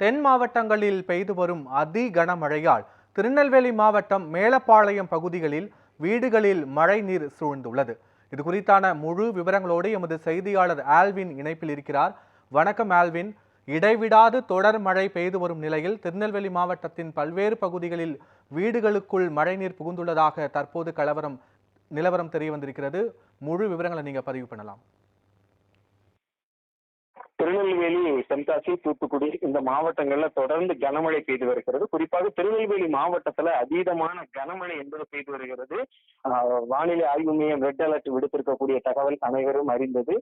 தென் மாவட்டங்களில் பெய்து வரும் அதி கனமழையால் திருநெல்வேலி மாவட்டம் மேலப்பாளையம் பகுதிகளில் வீடுகளில் மழை நீர் சூழ்ந்துள்ளது. இது குறித்தான முழு விவரங்களோடு எமது செய்தியாளர் ஆல்வின் இணைப்பில் இருக்கிறார். வணக்கம் ஆல்வின். இடைவிடாது தொடர் மழை பெய்து வரும் நிலையில் திருநெல்வேலி மாவட்டத்தின் பல்வேறு பகுதிகளில் வீடுகளுக்குள் மழைநீர் புகுந்துள்ளதாக தற்போது கலவரம் நிலவரம் தெரிய வந்திருக்கிறது முழு விவரங்களை நீங்கள் பதிவு பண்ணலாம். திருநெல்வேலி தென்காசி தூத்துக்குடி இந்த மாவட்டங்கள்ல தொடர்ந்து கனமழை பெய்து வருகிறது. குறிப்பாக திருநெல்வேலி மாவட்டத்துல அதீதமான கனமழை என்பது பெய்து வருகிறது. வானிலை ஆய்வு மையம் ரெட் அலர்ட் விடுத்திருக்கக்கூடிய தகவல் அனைவரும் அறிந்தது.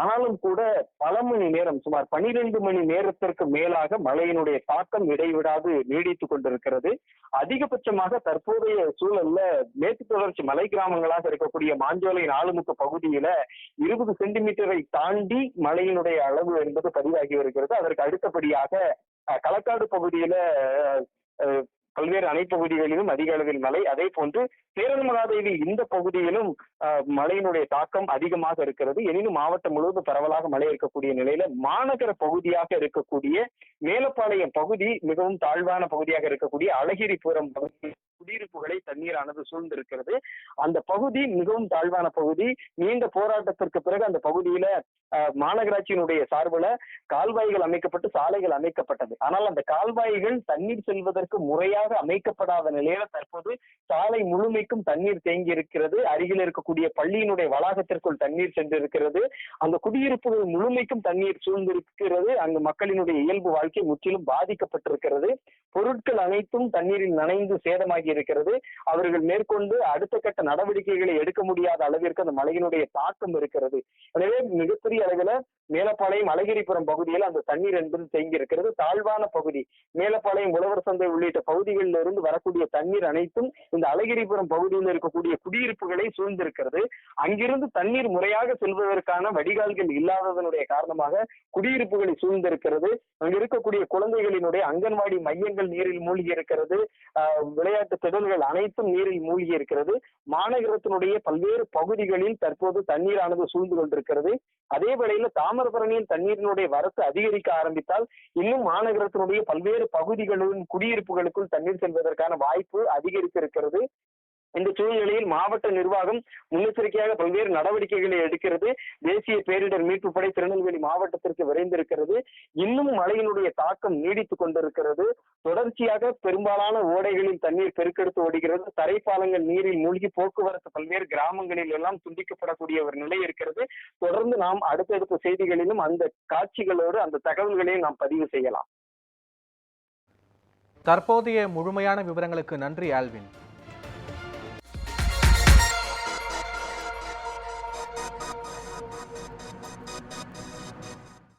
ஆனாலும் கூட பல மணி நேரம் சுமார் பனிரெண்டு மணி நேரத்திற்கு மேலாக மழையினுடைய தாக்கம் இடைவிடாது நீடித்துக் கொண்டிருக்கிறது. அதிகபட்சமாக தற்போதைய சூழல்ல மேற்கு தொடர்ச்சி மலை கிராமங்களாக இருக்கக்கூடிய மாஞ்சோலை நாலுமுக்கு பகுதியில இருபது சென்டிமீட்டரை தாண்டி மழையினுடைய அளவு என்பது பதிவாகி வருகிறது. அதற்கு அடுத்தபடியாக களக்காடு பகுதியில பல்வேறு அணை பகுதிகளிலும் அதிக அளவில் மழை. அதே போன்று சேரன்மகாதேவி இந்த பகுதியிலும் மழையினுடைய தாக்கம் அதிகமாக இருக்கிறது. எனினும் மாவட்டம் முழுவதும் பரவலாக மழை இருக்கக்கூடிய நிலையில மாநகர பகுதியாக இருக்கக்கூடிய மேலப்பாளையம் பகுதி மிகவும் தாழ்வான பகுதியாக இருக்கக்கூடிய அழகிரிபுரம் பகுதி தண்ணீரானது சூழ்ந்திருக்கிறது. அந்த பகுதி மிகவும் தாழ்வான பகுதி. நீண்ட போராட்டத்திற்கு பிறகு அந்த பகுதியில மாநகராட்சியினுடைய சார்பில் கால்வாய்கள் அமைக்கப்பட்டு சாலைகள் அமைக்கப்பட்டது. ஆனால் அந்த கால்வாய்கள் தண்ணீர் செல்வதற்கு முறையாக அமைக்கப்படாத நிலையில தற்போது சாலை முழுமைக்கும் தண்ணீர் தேங்கி இருக்கிறது அருகில் இருக்கக்கூடிய பள்ளியினுடைய வளாகத்திற்குள் தண்ணீர் சென்றிருக்கிறது. அந்த குடியிருப்புகள் முழுமைக்கும் தண்ணீர் சூழ்ந்திருக்கிறது. அங்கு மக்களினுடைய இயல்பு வாழ்க்கை முற்றிலும் பாதிக்கப்பட்டிருக்கிறது. பொருட்கள் அனைத்தும் தண்ணீரில் நனைந்து சேதமாகி இருக்கிறது அவர்கள் மேற்கொண்டு அடுத்த கட்ட நடவடிக்கைகளை எடுக்க முடியாத அளவிற்கு அந்த மழையினுடைய தாக்கம் இருக்கிறது. எனவே மிகப்பெரிய அளவில் மேலப்பாளையம் அழகிரிபுரம் பகுதியில் அந்த தண்ணீர் என்பது தேங்கி இருக்கிறது தாழ்வான பகுதி மேலப்பாளையம் உழவர் சந்தை உள்ளிட்ட பகுதிகளில் இருந்து வரக்கூடிய தண்ணீர் அனைத்தும் இந்த அழகிரிபுரம் பகுதியில் இருக்கக்கூடிய குடியிருப்புகளை சூழ்ந்திருக்கிறது. அங்கிருந்து தண்ணீர் முறையாக செல்வதற்கான வடிகால்கள் இல்லாததனுடைய காரணமாக குடியிருப்புகளை சூழ்ந்திருக்கிறது. அங்கு இருக்கக்கூடிய குழந்தைகளினுடைய அங்கன்வாடி மையங்கள் நீரில் மூழ்கி இருக்கிறது விளையாட்டு திடல்கள் அனைத்தும் நீரில் மூழ்கி இருக்கிறது மாநகரத்தினுடைய பல்வேறு பகுதிகளில் தற்போது தண்ணீரானது சூழ்ந்து கொண்டிருக்கிறது. அதே வேளையில தாமிரபரணியில் தண்ணீரினுடைய வரத்து அதிகரிக்க ஆரம்பித்தால் இன்னும் மாநகரத்தினுடைய பல்வேறு பகுதிகளிலும் குடியிருப்புகளுக்குள் தண்ணீர் செல்வதற்கான வாய்ப்பு அதிகரித்திருக்கிறது. இந்த சூழ்நிலையில் மாவட்ட நிர்வாகம் முன்னெச்சரிக்கையாக பல்வேறு நடவடிக்கைகளை எடுக்கிறது. தேசிய பேரிடர் மீட்பு படை திருநெல்வேலி மாவட்டத்திற்கு விரைந்திருக்கிறது. இன்னும் மழையினுடைய தாக்கம் நீடித்துக் கொண்டிருக்கிறது. தொடர்ச்சியாக பெரும்பாலான ஓடைகளில் தண்ணீர் பெருக்கெடுத்து ஓடுகிறது. தரைப்பாலங்கள் நீரில் மூழ்கி போக்குவரத்து பல்வேறு கிராமங்களில் எல்லாம் துண்டிக்கப்படக்கூடிய ஒரு நிலை இருக்கிறது. தொடர்ந்து நாம் அடுத்தடுத்த செய்திகளிலும் அந்த காட்சிகளோடு அந்த தகவல்களையும் நாம் பதிவு செய்யலாம். தற்போதைய முழுமையான விவரங்களுக்கு நன்றி ஆல்வின்.